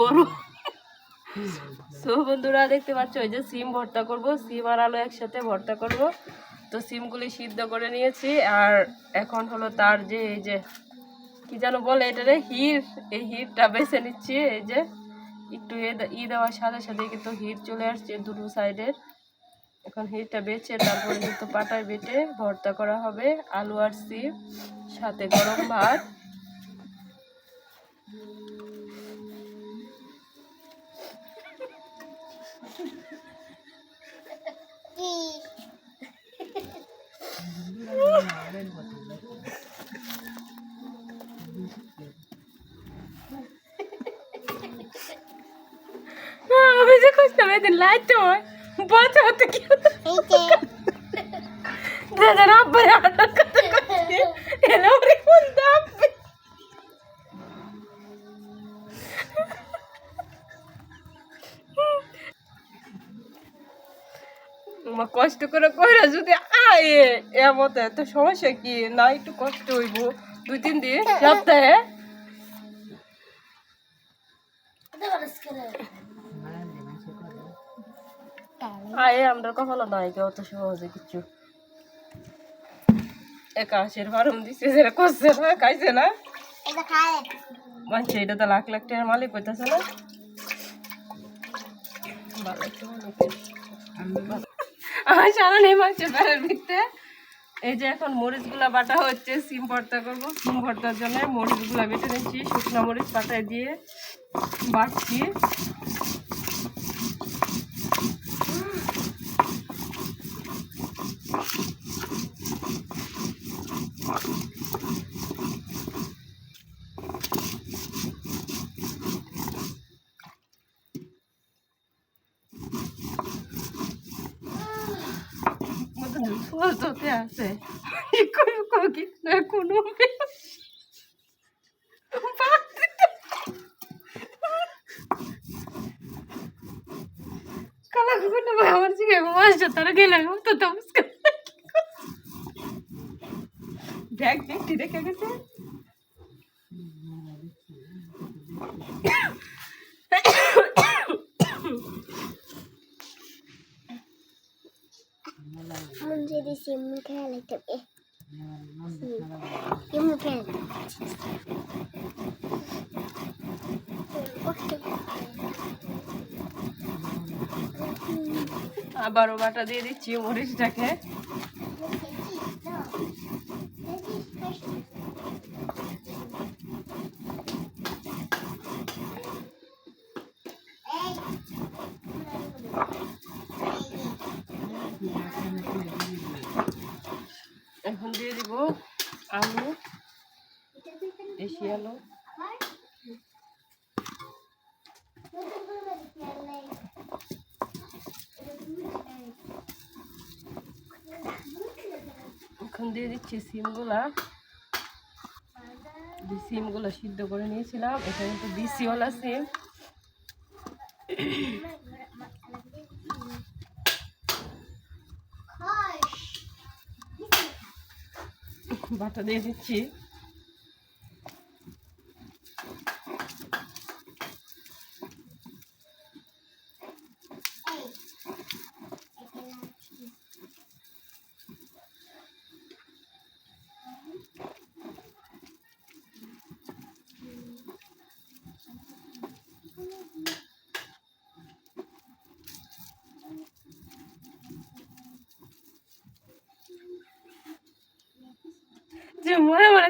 গরম। সো বন্ধুরা, দেখতে পাচ্ছ ওই যে সিম ভর্তা করব। সিম আর আলু একসাথে ভর্তা করব। তো সিমগুলি সিদ্ধ করে নিয়েছি। আর এখন হলো তার যে, এই যে, কি যেন বলে এটারে হির। এই হিরটা বেছে নিচ্ছি। এই যে, একটু ই দেওয়ার সাথে সাথে কিন্তু হির চলে আসছে দুটো সাইডের এখন হিরটা বেছে তারপরে কিন্তু পাটায় বেটে ভর্তা করা হবে। আলু আর সিম, সাথে গরম ভাত। Lato, bota o tequila. Dada na barata, cadê? কষ্ট করে কইরা যদি আয়, এমত এত সমস্যা কি? না, একটু কষ্ট হইব। দুই, তিন দিন, সপ্তাহে। আয়, আমরা কখনো নাই কেউ অত সহজে কিছু একা হাসির ফার্ম দিছে যেটা করছে না, খাইছে না। মানছে, এটা তো লাখ লাখ টাকার মালিক হইতেছে না। ভালো একটু সারা নেই মানছে বেড়ার এই যে এখন মরিচগুলা বাটা হচ্ছে, সিম ভর্তা করব। সিম ভর্তার জন্য মরিচগুলা বেটে নিচ্ছি, শুকনো মরিচ পাতায় দিয়ে বাটছি ফুল আছে কোনো কোনো কি না কোনো কালা কুকুরটা ভাই আমার জিগে মাছ তারা গেলাম তো তো ব্যাগ দেখটি দেখে গেছে? যদি শিমুল খেলা লাগতে হবে শিমুল খেলা আবারও বাটা দিয়ে দিচ্ছি মরিচটাকে এখন দিয়ে দিব। আলু দেশি আলু। এখন দিয়ে দিচ্ছি সিমগুলা। সিমগুলো সিদ্ধ করে নিয়েছিলাম এটা কিন্তু দিশিওয়ালা সিম। দিয়ে দিচ্ছি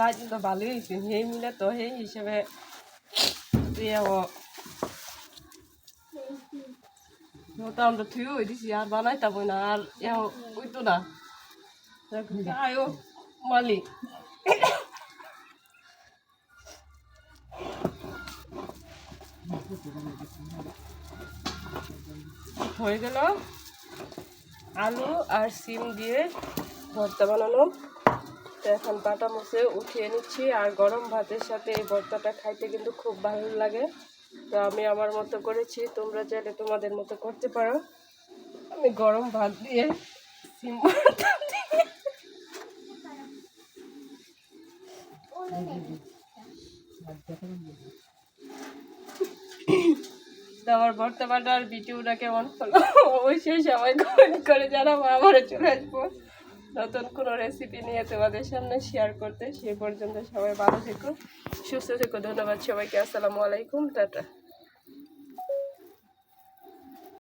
লাইট তো ভালোই হয়েছে সেই মিলে তো সেই হিসেবে তো আমরা থুয়ে হয়ে দিছি আর বানাইতাম না আর এও ওই তো না আয়ো মালিক হয়ে গেল আলু আর সিম দিয়ে ভর্তা বানানো। তো এখন পাটা মুছে উঠিয়ে নিচ্ছি আর গরম ভাতের সাথে এই ভর্তাটা খাইতে কিন্তু খুব ভালো লাগে। তো আমি আমার মতো করেছি, তোমরা চাইলে তোমাদের মতো করতে পারো। আমি গরম ভাত দিয়ে সিম আমার ভর্তা বাটার ভিডিওটা কেমন হলো? অবশ্যই সবাই কমেন্ট করে জানাব, আবারও চলে আসব। নতুন কোনো রেসিপি নিয়ে তোমাদের সামনে শেয়ার করতে সে পর্যন্ত সবাই ভালো থেকো, সুস্থ থেকো, ধন্যবাদ সবাইকে, আসসালামু আলাইকুম, টাটা।